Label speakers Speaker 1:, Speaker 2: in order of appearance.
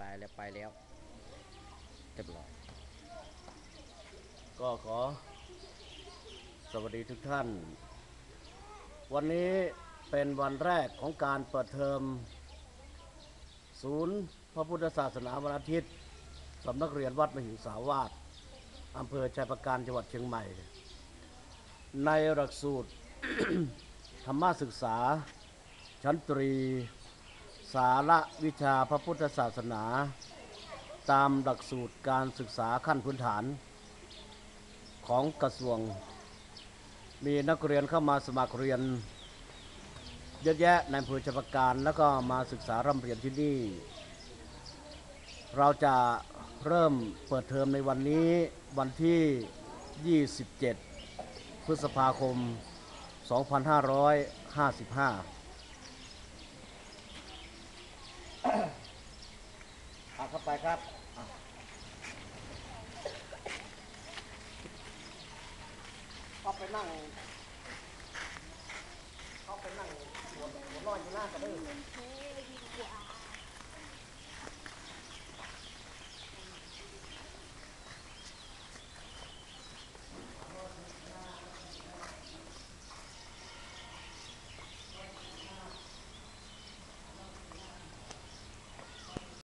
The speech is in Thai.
Speaker 1: บายแล้วไปแล้วเรียบร้อย
Speaker 2: ก็ขอ สวัสดีทุกท่าน วันนี้เป็นวันแรกของการเปิดเทอม ศูนย์พระพุทธศาสนาวันอาทิตย์สำนักเรียนวัดมหิงสาวาสอำเภอชัยประการจังหวัดเชียงใหม่ ในหลักสูตรธรรมศึกษาชั้นตรี สาระวิชาพระพุทธศาสนา ตามหลักสูตรการศึกษาขั้นพื้นฐาน ของกระทรวง มีนักเรียนเข้ามาสมัครเรียน เยอะแยะในอำเภอชัยปการแล้วก็มาศึกษาร่ำเรียนที่นี่ เราจะเริ่มเปิดเทอมในวันนี้วันที่ 27 พฤษภาคม 2555เอา เข้าไปครับเข้าไปนั่งเข้าไปนั่งหัวหัวนอนอยู่หน้ากระดือ